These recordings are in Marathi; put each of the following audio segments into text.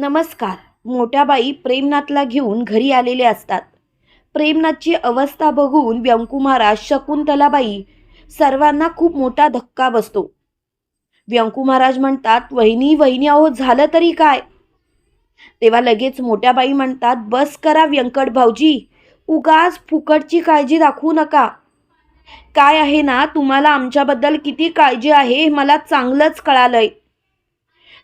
नमस्कार. मोठ्याबाई प्रेमनाथला घेऊन घरी आलेले असतात. प्रेमनाथची अवस्था बघून व्यंकुमारा शकुंतलाबाई सर्वांना खूप मोठा धक्का बसतो. व्यंकू महाराज म्हणतात वहिनी वहिनी अहो झालं तरी काय? तेव्हा लगेच मोठ्याबाई म्हणतात बस करा व्यंकट भाऊजी उगाच फुकटची काळजी दाखवू नका. काय आहे ना तुम्हाला आमच्याबद्दल किती काळजी आहे मला चांगलंच कळालंय.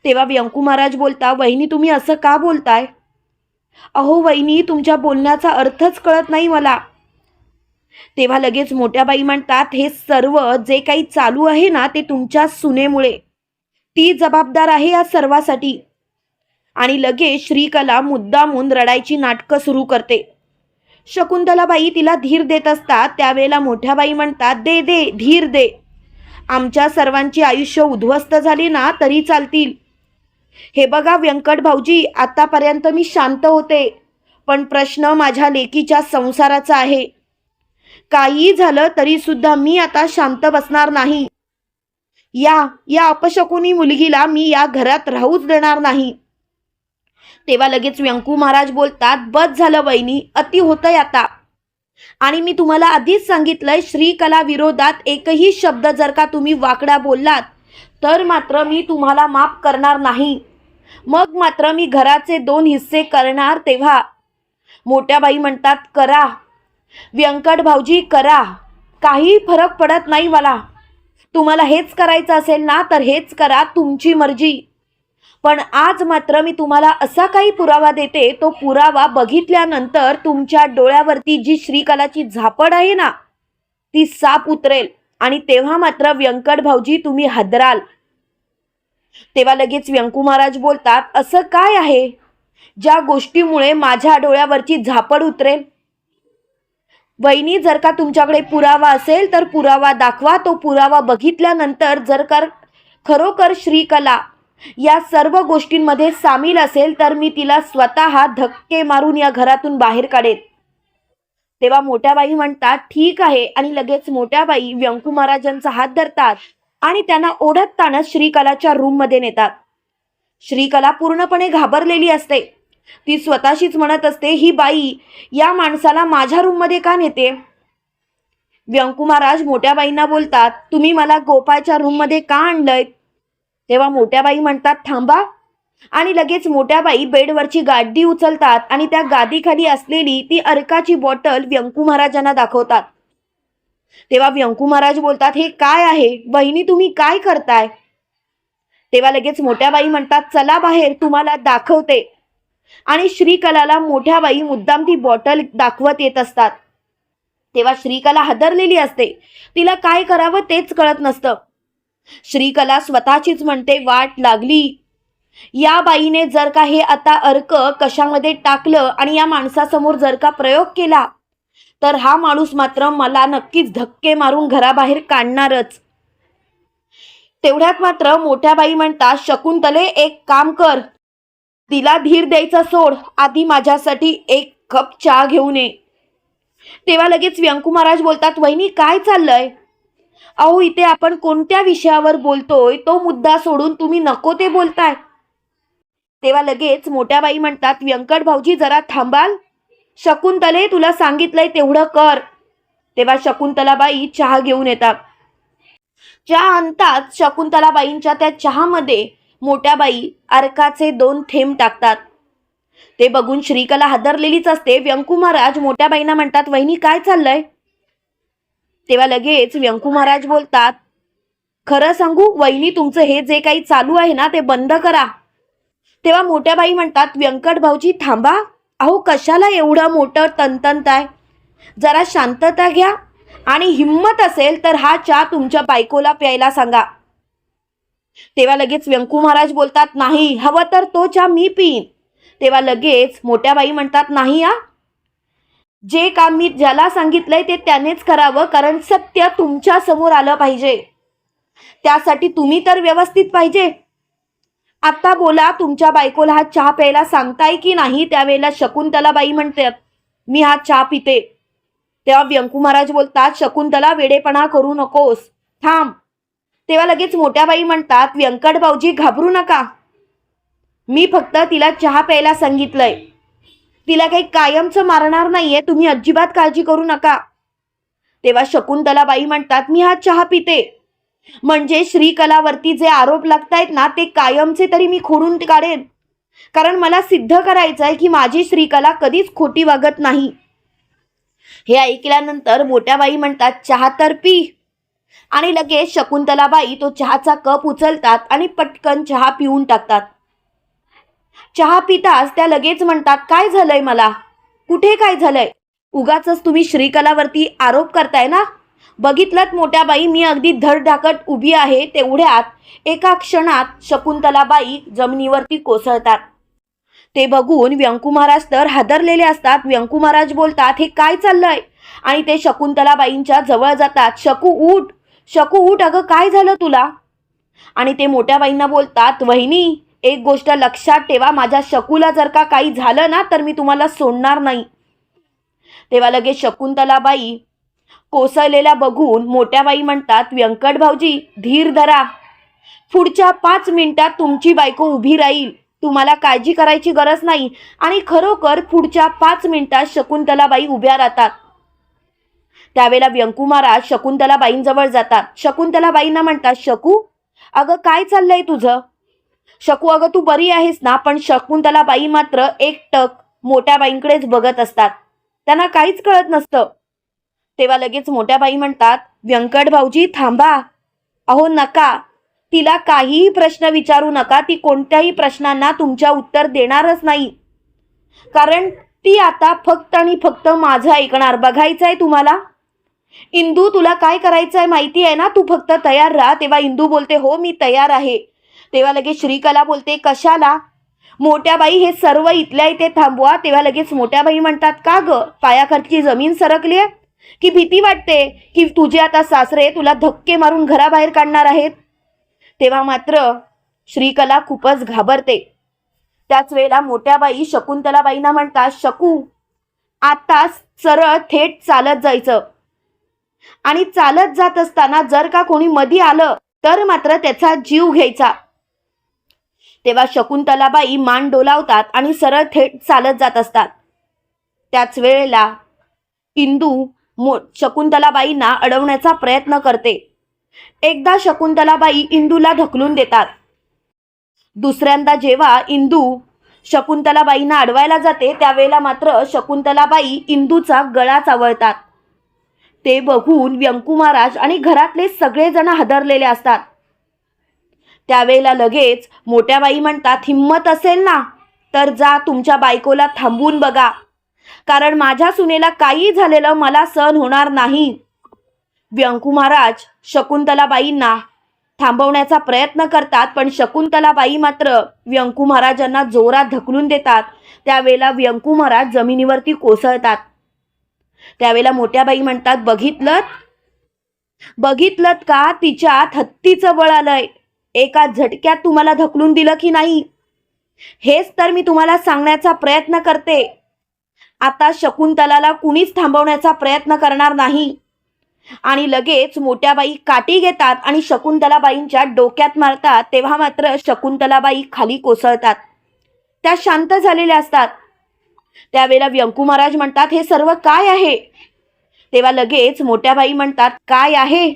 तेव्हा व्यंकू महाराज बोलता वहिनी तुम्ही असं का बोलताय? अहो वहिनी तुमच्या बोलण्याचा अर्थच कळत नाही मला. तेव्हा लगेच मोठ्या बाई म्हणतात हे सर्व जे काही चालू आहे ना ते तुमच्या सुनेमुळे. ती जबाबदार आहे या सर्वासाठी. आणि लगेच श्रीकला मुद्दामून रडायची नाटकं सुरू करते. शकुंतलाबाई तिला धीर देत असतात त्यावेळेला मोठ्या बाई म्हणतात दे दे धीर दे. आमच्या सर्वांची आयुष्य उद्ध्वस्त झाली ना तरी चालतील. हे बघा व्यंकट भाऊजी आतापर्यंत मी शांत होते पण प्रश्न माझ्या लेकीच्या संसाराचा आहे. काही झालं तरी सुद्धा मी आता शांत बसणार नाही. या या अपशकुनी मुलगीला मी या घरात राहूच देणार नाही. तेव्हा लगेच व्यंकू महाराज बोलतात बस झालं वहिनी अति होतंय आता. आणि मी तुम्हाला आधीच सांगितलंय श्रीकला विरोधात एकही शब्द जर का तुम्ही वाकड्या बोललात तर मात्र मी तुम्हाला माफ करणार नाही. मग मात्र मी घराचे दोन हिस्से करणार तेव्हा. मोठ्या बाई म्हणतात करा. व्यंकट भाऊजी करा. काही फरक पडत नाही मला. तुम्हाला हेच करायचं असेल ना तर हेच करा तुमची मर्जी. पण आज मात्र मी तुम्हाला असा काही पुरावा देते तो पुरावा बघितल्यानंतर तुमच्या डोळ्यावरती जी श्रीकलाची झापड आहे ना ती साप उतरेल. आणि तेव्हा मात्र व्यंकट भाऊजी तुम्ही हदराल. तेव्हा लगेच व्यंकू महाराज बोलतात असं काय आहे? ज्या गोष्टीमुळे माझ्या डोळ्यावरची झापड उतरेल? वहिनी जर का तुमच्याकडे पुरावा असेल तर पुरावा दाखवा. तो पुरावा बघितल्यानंतर जर का खरोखर श्रीकला या सर्व गोष्टींमध्ये सामील असेल तर मी तिला स्वतः धक्के मारून या घरातून बाहेर काढेन. तेव्हा मोठ्या बाई म्हणतात ठीक आहे. आणि लगेच मोठ्या बाई व्यंकू महाराजांचा हात धरतात. आणि त्यांना ओढत ताणत श्रीकलाच्या रूममध्ये नेतात. श्रीकला पूर्णपणे घाबरलेली असते. ती स्वतःशीच म्हणत असते ही बाई या माणसाला माझ्या रूममध्ये का नेते? व्यंकू महाराज मोठ्या बाईंना बोलतात तुम्ही मला गोपाळच्या रूममध्ये का आणलंय? तेव्हा मोठ्या बाई म्हणतात थांबा. आणि लगेच मोठ्या बाई बेडवरची गादी उचलतात आणि त्या गादीखाली असलेली ती अर्काची बॉटल व्यंकू महाराजांना दाखवतात. तेव्हा व्यंकू महाराज बोलतात हे काय आहे? बहिणी तुम्ही काय करताय? तेव्हा लगेच मोठ्या बाई म्हणतात चला बाहेर तुम्हाला दाखवते. आणि श्रीकलाला मोठ्या बाई मुद्दाम ती बॉटल दाखवत येत असतात. तेव्हा श्रीकला हादरलेली असते. तिला काय करावं तेच कळत नसतं. श्रीकला स्वतःचीच म्हणते वाट लागली. या बाईने जर का हे आता अर्क कशामध्ये टाकलं आणि या माणसासमोर जर का प्रयोग केला तर हा माणूस मात्र मला नक्कीच धक्के मारून घराबाहेर काढणारच. तेवढ्यात मात्र मोठ्या बाई म्हणतात शकुंतले एक काम कर. तिला धीर द्यायचा सोड. आधी माझ्यासाठी एक कप चहा घेऊन ये. तेव्हा लगेच व्यंकू महाराज बोलतात वहिनी काय चाललंय? अहो इथे आपण कोणत्या विषयावर बोलतोय? तो मुद्दा सोडून तुम्ही नको ते बोलताय. तेव्हा लगेच मोठ्या बाई म्हणतात व्यंकट भाऊजी जरा थांबाल. शकुंतले तुला सांगितलंय तेवढं कर. तेव्हा शकुंतलाबाई चहा घेऊन येतात. चहा आणतात शकुंतलाबाईंच्या त्या चहामध्ये मोठ्या बाई अर्काचे दोन थेंब टाकतात. ते बघून श्रीकला हादरलेलीच असते. व्यंकू महाराज मोठ्या बाईंना म्हणतात वहिनी काय चाललंय? तेव्हा लगेच व्यंकू महाराज बोलतात खरं सांगू वहिनी तुमचं हे जे काही चालू आहे ना ते बंद करा. तेव्हा मोठ्या बाई म्हणतात व्यंकट भाऊजी थांबा. अहो कशाला एवढं मोठं तनतनताय जरा शांतता घ्या. आणि हिंमत असेल तर हा चहा तुमच्या बायकोला प्यायला सांगा. तेव्हा लगेच व्यंकू महाराज बोलतात नाही हवं तर तो चहा मी पिईन. तेव्हा लगेच मोठ्या बाई म्हणतात नाही आ. जे काम मी ज्याला सांगितलंय ते त्यानेच करावं कारण सत्य तुमच्यासमोर आलं पाहिजे. त्यासाठी तुम्ही तर व्यवस्थित पाहिजे. आत्ता बोला तुमच्या बायकोला हा चहा प्यायला सांगताय की नाही? त्यावेळेला शकुंतला बाई म्हणतात मी हा चहा पिते. तेव्हा व्यंकू महाराज बोलतात शकुंतला वेडेपणा करू नकोस. थांब. तेव्हा लगेच मोठ्या बाई म्हणतात व्यंकट भाऊजी घाबरू नका. मी फक्त तिला चहा प्यायला सांगितलंय. तिला काही कायमचं मारणार नाहीये तुम्ही अजिबात काळजी करू नका. तेव्हा शकुंतलाबाई म्हणतात मी हा चहा पिते. म्हणजे श्रीकलावरती जे आरोप लागतायत ना ते कायमचे तरी मी खोडून काढेन. कारण मला सिद्ध करायचं आहे की माझी श्रीकला कधीच खोटी वागत नाही. हे ऐकल्यानंतर मोठ्या बाई म्हणतात चहा तर पी. आणि लगेच शकुंतलाबाई तो चहाचा कप उचलतात आणि पटकन चहा पिऊन टाकतात. चहा पिताच त्या लगेच म्हणतात काय झालंय मला? कुठे काय झालंय? उगाच तुम्ही श्रीकलावरती आरोप करताय ना? बघितलं मोठ्या बाई मी अगदी धडधाकट उभी आहे तेवढ्यात एका क्षणात शकुंतलाबाई जमिनीवरती कोसळतात. ते बघून व्यंकू महाराज तर हादरलेले असतात. व्यंकू महाराज बोलतात हे काय चाललंय? आणि ते शकुंतलाबाईंच्या जवळ जातात. शकू उठ! शकू उठ अगं काय झालं तुला? आणि ते मोठ्या बाईंना बोलतात वहिनी एक गोष्ट लक्षात ठेवा. माझ्या शकूला जर का काही झालं ना तर मी तुम्हाला सोडणार नाही. तेव्हा लगेच शकुंतलाबाई कोसळलेल्या बघून मोठ्याबाई म्हणतात व्यंकट भाऊजी धीर धरा. पुढच्या पाच मिनिटात तुमची बायको उभी राहील. तुम्हाला काळजी करायची गरज नाही. आणि खरोखर पुढच्या पाच मिनिटात शकुंतलाबाई उभ्या राहतात. त्यावेळेला व्यंकू महाराज शकुंतलाबाईंजवळ जातात. शकुंतलाबाईंना म्हणतात शकू अगं काय चाललंय तुझं? शकू अगं तू बरी आहेस ना पण शकुंतलाबाई मात्र एकटक मोठ्या बाईंकडेच बघत असतात. त्यांना काहीच कळत नसतं. तेव्हा लगेच मोठ्या बाई म्हणतात व्यंकट भाऊजी थांबा. अहो नका. तिला काहीही प्रश्न विचारू नका. ती कोणत्याही प्रश्नांना तुमच्या उत्तर देणारच नाही. कारण ती आता फक्त आणि फक्त माझं ऐकणार. बघायचं आहे तुम्हाला? इंदू तुला काय करायचं आहे माहिती आहे ना? तू फक्त तयार राहा. तेव्हा इंदू बोलते हो मी तयार आहे. तेव्हा लगेच श्रीकला बोलते कशाला? मोठ्या बाई हे सर्व इथल्या इथे थांबवा. तेव्हा लगेच मोठ्या बाई म्हणतात का ग? पायाखालची जमीन सरकली आहे की भीती वाटते की तुझे आता सासरे तुला धक्के मारून घराबाहेर काढणार आहेत. तेव्हा मात्र श्रीकला खूपच घाबरते. त्याच वेळेला मोठ्या बाई शकुंतलाबाईंना म्हणतात शकू आता सरळ थेट चालत जायचं. आणि चालत जात असताना जर का कोणी मधी आलं तर मात्र त्याचा जीव घ्यायचा. तेव्हा शकुंतलाबाई मान डोलावतात आणि सरळ थेट चालत जात असतात. त्याच वेळेला इंदू मो शकुंतलाबाईंना अडवण्याचा प्रयत्न करते. एकदा शकुंतलाबाई इंदूला ढकलून देतात. दुसऱ्यांदा जेव्हा इंदू शकुंतलाबाईंना अडवायला जाते त्यावेळेला मात्र शकुंतलाबाई इंदूचा गळा चावळतात. ते बघून व्यंकू महाराज आणि घरातले सगळेजण हादरलेले असतात. त्यावेळेला लगेच मोठ्या बाई म्हणतात हिंमत असेल ना? तर जा तुमच्या बायकोला थांबवून बघा. कारण माझ्या सुनेला काही झालेलं मला सहन होणार नाही. व्यंकू महाराज शकुंतलाबाईंना थांबवण्याचा प्रयत्न करतात पण शकुंतलाबाई मात्र व्यंकू महाराजांना जोरात ढकलून देतात. त्यावेळेला व्यंकू महाराज जमिनीवरती कोसळतात. त्यावेळेला मोठ्याबाई म्हणतात बघितलं बघितलं का? तिच्यात हत्तीचं बळ आलंय. एका झटक्यात तुम्हाला ढकलून दिलं की नाही? हेच तर मी तुम्हाला सांगण्याचा प्रयत्न करते. आता शकुंतलाला कुणीच थांबवण्याचा प्रयत्न करणार नाही. आणि लगेच मोठ्याबाई काठी घेतात आणि शकुंतलाबाईंच्या डोक्यात मारतात तेव्हा मात्र शकुंतलाबाई खाली कोसळतात. त्या शांत झालेल्या असतात. त्यावेळेला व्यंकू महाराज म्हणतात हे सर्व काय आहे? तेव्हा लगेच मोठ्याबाई म्हणतात काय आहे?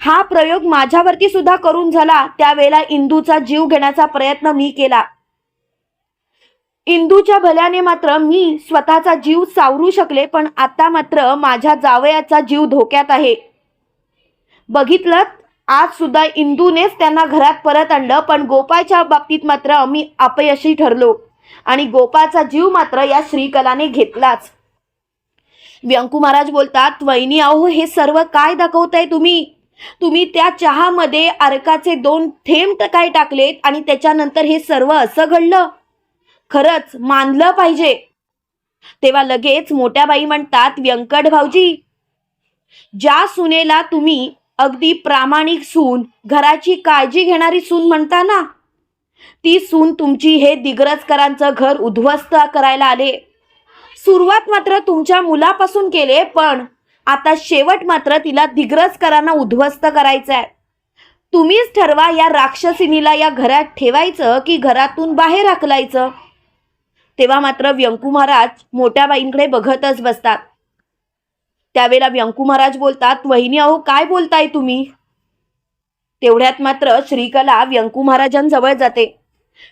हा प्रयोग माझ्यावरती सुद्धा करून झाला. त्यावेळेला इंदूचा जीव घेण्याचा प्रयत्न मी केला. इंदूच्या भल्याने मात्र मी स्वतःचा जीव सावरू शकले पण आता मात्र माझ्या जावयाचा जीव धोक्यात आहे. बघितलं आज सुद्धा इंदूनेच त्यांना घरात परत आणलं पण गोपाळच्या बाबतीत मात्र आम्ही अपयशी ठरलो आणि गोपाचा जीव मात्र या श्रीकलाने घेतलाच. व्यंकू महाराज बोलतात वहिनी अहो हे सर्व काय दाखवताय तुम्ही? तुम्ही त्या चहामध्ये अर्काचे दोन थेंब काय टाकलेत आणि त्याच्यानंतर हे सर्व असं घडलं? खरंच मानलं पाहिजे. तेव्हा लगेच मोठ्या बाई म्हणतात व्यंकट भाऊजी ज्या सुनेला तुम्ही अगदी प्रामाणिक सून घराची काळजी घेणारी सून म्हणता ना ती सून तुमची हे दिग्रजकरांचं घर उद्ध्वस्त करायला आले. सुरुवात मात्र तुमच्या मुलापासून केले पण आता शेवट मात्र तिला दिग्रजकरांना उद्ध्वस्त करायचं आहे तुम्हीच ठरवा या राक्षसिनीला या घरात ठेवायचं की घरातून बाहेर हाकलायचं. तेव्हा मात्र व्यंकू महाराज मोठ्या बाईंकडे बघतच बसतात. त्यावेळेला व्यंकू महाराज बोलतात वहिनी अहो काय बोलताय तुम्ही? तेवढ्यात मात्र श्रीकला व्यंकू महाराजांजवळ जाते.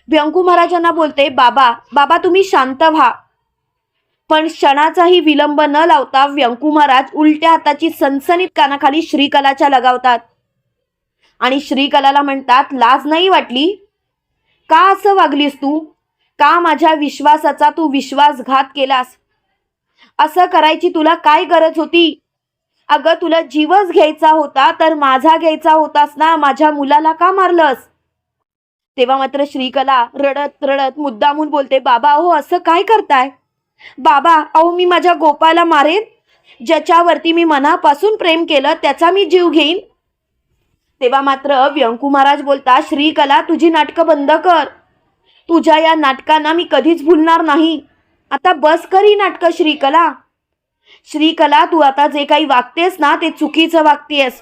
व्यंकू महाराजांना बोलते बाबा बाबा तुम्ही शांत व्हा. पण क्षणाचाही विलंब न लावता व्यंकू महाराज उलट्या हाताची सनसनीत कानाखाली श्रीकलाच्या लगावतात. आणि श्रीकलाला म्हणतात लाज नाही वाटली? का असं वागलीस तू? का माझ्या विश्वासाचा तू विश्वासघात केलास? असं करायची तुला काय गरज होती? अगं तुला जीवच घ्यायचा होता तर माझा घ्यायचा होतास ना? माझ्या मुलाला का मारलंस? तेव्हा मात्र श्रीकला रडत रडत मुद्दामून बोलते बाबा अहो असं काय करताय? बाबा अहो मी माझ्या गोपाला मारेन? ज्याच्यावरती मी मनापासून प्रेम केलं त्याचा मी जीव घेईन? तेव्हा मात्र व्यंकू महाराज बोलता श्रीकला तुझी नाटकं बंद कर. तुझ्या या नाटकांना मी कधीच भुलणार नाही. आता बस करी नाटकं श्रीकला. श्रीकला तू आता जे काही वागतेस ना ते चुकीचं वागतेस.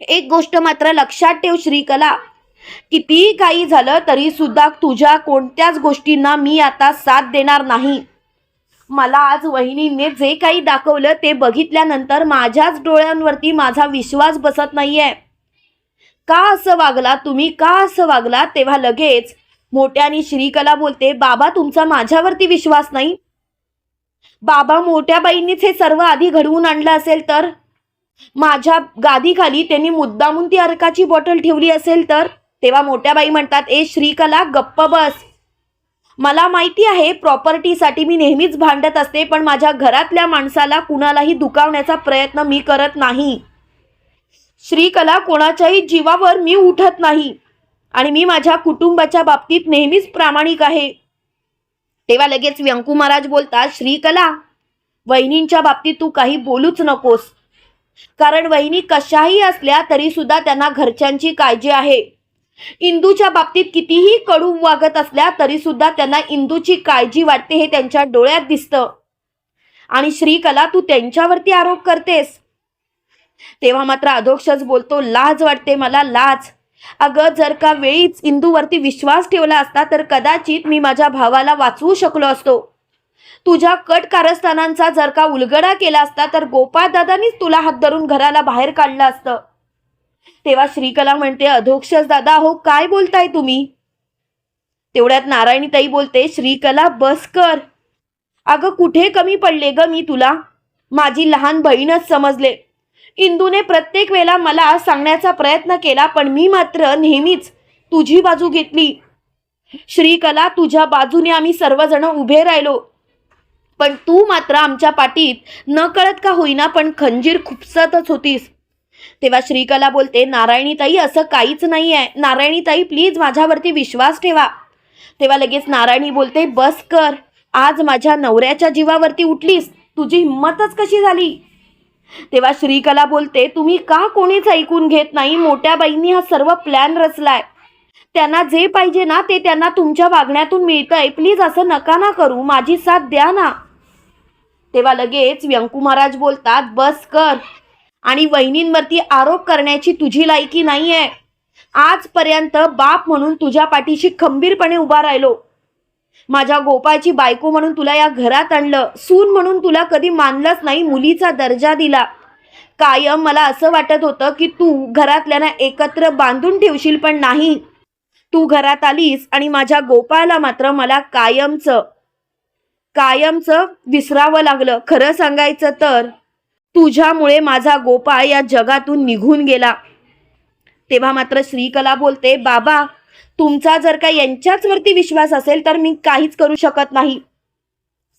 एक गोष्ट मात्र लक्षात ठेव श्रीकला. कितीही काही झालं तरी सुद्धा तुझ्या कोणत्याच गोष्टींना मी आता साथ देणार नाही. मला आज वहिनीने जे काही दाखवलं ते बघितल्यानंतर माझ्याच डोळ्यांवरती माझा विश्वास बसत नाहीये. का असं वागला तुम्ही का असं वागला तेव्हा लगेच मोठ्याने श्रीकला बोलते बाबा तुमचा माझ्यावरती विश्वास नाही. बाबा मोठ्या बाईंनीच हे सर्व आधी घडवून आणलं असेल तर? माझ्या गादीखाली त्यांनी मुद्दामून ती अर्काची बॉटल ठेवली असेल तर? तेव्हा मोठ्या बाई म्हणतात ए श्रीकला गप्प बस. मला माहिती आहे प्रॉपर्टीसाठी मी नेहमीच भांडत असते पण माझ्या घरातल्या माणसाला कुणालाही दुखावण्याचा प्रयत्न मी करत नाही. श्रीकला कोणाच्याही जीवावर मी उठत नाही. आणि मी माझ्या कुटुंबाच्या बाबतीत नेहमीच प्रामाणिक आहे. तेव्हा लगेच व्यंकू महाराज बोलतात श्रीकला वहिनींच्या बाबतीत तू काही बोलूच नकोस. कारण वहिनी कशाही असल्या तरी सुद्धा त्यांना घरच्यांची काळजी आहे. इंदूच्या बाबतीत कितीही कडू वागत असल्या तरी सुद्धा त्यांना इंदूची काळजी वाटते हे त्यांच्या डोळ्यात दिसतं. आणि श्रीकला तू त्यांच्यावरती आरोप करतेस. तेव्हा मात्र अधोक्षच बोलतो लाज वाटते मला लाज. अगं जर का वेळीच इंदूवरती विश्वास ठेवला असता तर कदाचित मी माझ्या भावाला वाचवू शकलो असतो. तुझ्या कट कारस्थानांचा जर का उलगडा केला असता तर गोपाळदादानीच तुला हात धरून घराला बाहेर काढलं असतं. तेव्हा श्रीकला म्हणते अधोक्षस दादा हो काय बोलताय तुम्ही? तेवढ्यात नारायणीताई बोलते श्रीकला बस कर. अगं कुठे कमी पडले ग मी तुला? माझी लहान बहीणच समजले. इंदूने प्रत्येक वेळेला मला सांगण्याचा प्रयत्न केला पण मी मात्र नेहमीच तुझी बाजू घेतली. श्रीकला तुझ्या बाजूने आम्ही सर्वजण उभे राहिलो. पण तू मात्र आमच्या पाठीत न कळत का होईना पण खंजीर खुपसतच होतीस. तेव्हा श्रीकला बोलते नारायणीताई असं काहीच नाही आहे नारायणीताई प्लीज माझ्यावरती विश्वास ठेवा. तेव्हा लगेच नारायणी बोलते बस कर. आज माझ्या नवऱ्याच्या जीवावरती उठलीस. तुझी हिंमतच कशी झाली? तेव्हा श्रीकला बोलते तुम्ही का कोणीच ऐकून घेत नाही? मोठ्या बाईंनी हा सर्व प्लॅन रचलाय. त्यांना जे पाहिजे ना ते त्यांना तुमच्या वागण्यातून मिळतंय. प्लीज असं नका ना करू. माझी साथ द्या ना. तेव्हा लगेच व्यंकू महाराज बोलतात बस कर. आणि वहिनींवरती आरोप करण्याची तुझी लायकी नाही आहे आजपर्यंत बाप म्हणून तुझ्या पाठीशी खंबीरपणे उभा राहिलो. माझ्या गोपाळची बायको म्हणून तुला या घरात आणलं. सून म्हणून तुला कधी मानलंच नाही मुलीचा दर्जा दिला. कायम मला असं वाटत होतं की तू घरातल्यांना एकत्र बांधून ठेवशील पण नाही. तू घरात आलीस आणि माझ्या गोपाळला मात्र मला कायमचं कायमचं विसरावं लागलं. खरं सांगायचं तर तुझ्यामुळे माझा गोपाळ या जगातून निघून गेला. तेव्हा मात्र श्रीकला बोलते बाबा तुमचा जर का यांच्याच वरती विश्वास असेल तर मी काहीच करू शकत नाही.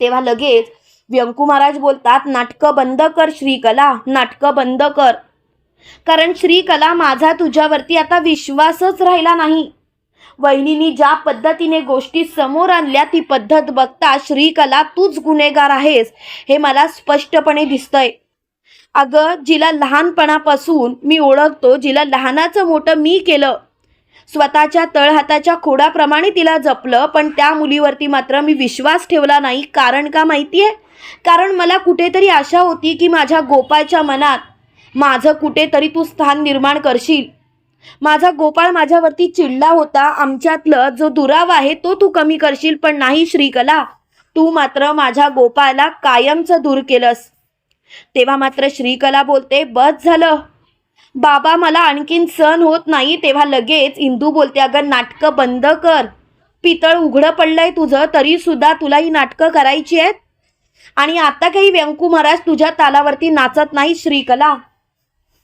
तेव्हा लगेच व्यंकू महाराज बोलतात नाटकं बंद कर श्रीकला नाटकं बंद कर. कारण श्रीकला माझा तुझ्यावरती आता विश्वासच राहिला नाही. वहिनीनी ज्या पद्धतीने गोष्टी समोर आणल्या ती पद्धत बघता श्रीकला तूच गुन्हेगार आहेस हे मला स्पष्टपणे दिसतंय. अगं जिला लहानपणापासून मी ओळखतो जिला लहानाचं मोठं मी केलं. स्वतःच्या तळहाताच्या खोडाप्रमाणे तिला जपलं पण त्या मुलीवरती मात्र मी विश्वास ठेवला नाही. कारण का माहिती आहे कारण मला कुठेतरी आशा होती की माझ्या गोपाळच्या मनात माझं कुठेतरी तू स्थान निर्माण करशील. माझा गोपाळ माझ्यावरती चिडला होता. आमच्यातलं जो दुरावा आहे तो तू कमी करशील पण नाही श्रीकला. तू मात्र माझ्या गोपाळला कायमचं दूर केलंस. तेव्हा मात्र श्रीकला बोलते बस झालं. बाबा मला आणखीन सण होत नाही तेव्हा लगेच इंदू बोलते अगं नाटकं बंद कर. पितळ उघडं पडलंय तुझं तरी सुद्धा तुला ही नाटकं करायची आहेत? आणि आता काही व्यंकू महाराज तुझ्या तालावरती नाचत नाही श्रीकला.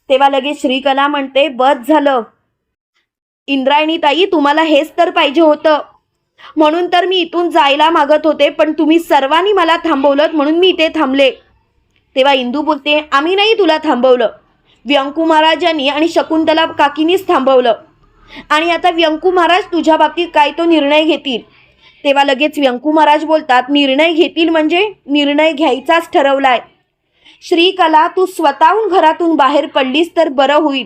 तेव्हा लगेच श्रीकला म्हणते बस झालं. इंद्रायणी ताई तुम्हाला हेच तर पाहिजे होतं. म्हणून तर मी इथून जायला मागत होते पण तुम्ही सर्वांनी मला थांबवलं म्हणून मी इथे थांबले. तेव्हा इंदू बोलते आम्ही नाही तुला थांबवलं. व्यंकू महाराजांनी आणि शकुंतला काकीनीच थांबवलं. आणि आता व्यंकू महाराज तुझ्या बाबतीत काय तो निर्णय घेतील? तेव्हा लगेच व्यंकू महाराज बोलतात निर्णय घेतील म्हणजे निर्णय घ्यायचाच ठरवलाय. श्रीकला तू स्वतःहून घरातून बाहेर पडलीस तर बरं होईल.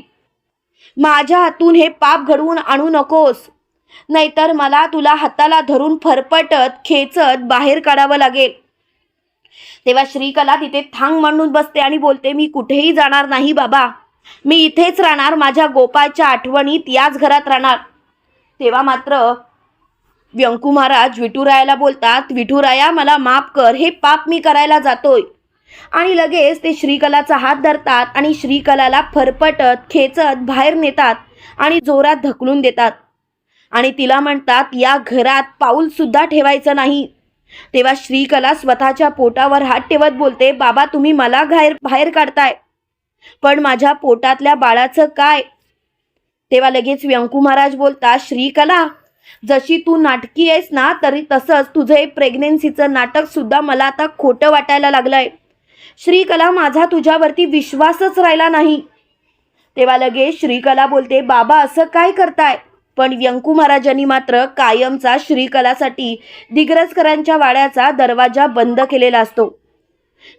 माझ्या हातून हे पाप घडवून आणू नकोस. नाहीतर मला तुला हाताला धरून फरफटत खेचत बाहेर काढावं लागेल. तेव्हा श्रीकला तिथे थांग मांडून बसते आणि बोलते मी कुठेही जाणार नाही बाबा. मी इथेच राहणार माझ्या गोपाळच्या आठवणीत याच घरात राहणार. तेव्हा मात्र व्यंकू महाराज विठुरायाला बोलतात विठुराया मला माफ कर हे पाप मी करायला जातोय. आणि लगेच ते श्रीकलाचा हात धरतात आणि श्रीकलाला फरफटत खेचत बाहेर नेतात आणि जोरात ढकलून देतात. आणि तिला म्हणतात या घरात पाऊल सुद्धा ठेवायचं नाही. तेव्हा श्रीकला स्वतःच्या पोटावर हात ठेवत बोलते बाबा तुम्ही मला घायर बाहेर काढताय. पण माझ्या पोटातल्या बाळाचं काय? तेव्हा लगेच व्यंकू महाराज बोलतात श्रीकला जशी तू नाटकी आहेस ना तरी तसंच तुझं प्रेग्नेन्सीचं नाटक सुद्धा मला आता खोटं वाटायला लागलंय. श्रीकला माझा तुझ्यावरती विश्वासच राहिला नाही. तेव्हा लगेच श्रीकला बोलते बाबा असं काय करताय? पण व्यंकू महाराजांनी मात्र कायमचा श्रीकलासाठी दिग्रजकरांच्या वाड्याचा दरवाजा बंद केलेला असतो.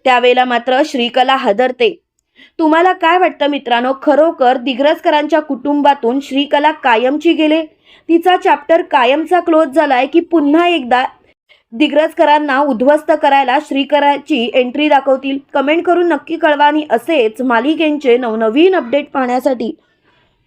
त्यावेळेला मात्र श्रीकला हदरते. तुम्हाला काय वाटतं मित्रांनो? खरोखर दिग्रजकरांच्या कुटुंबातून श्रीकला कायमची गेले? तिचा चॅप्टर कायमचा क्लोज झालाय की पुन्हा एकदा दिग्रजकरांना उद्ध्वस्त करायला श्रीकराची एंट्री दाखवतील? कमेंट करून नक्की कळवा आणि असेच मालिकेंचे नवनवीन अपडेट पाहण्यासाठी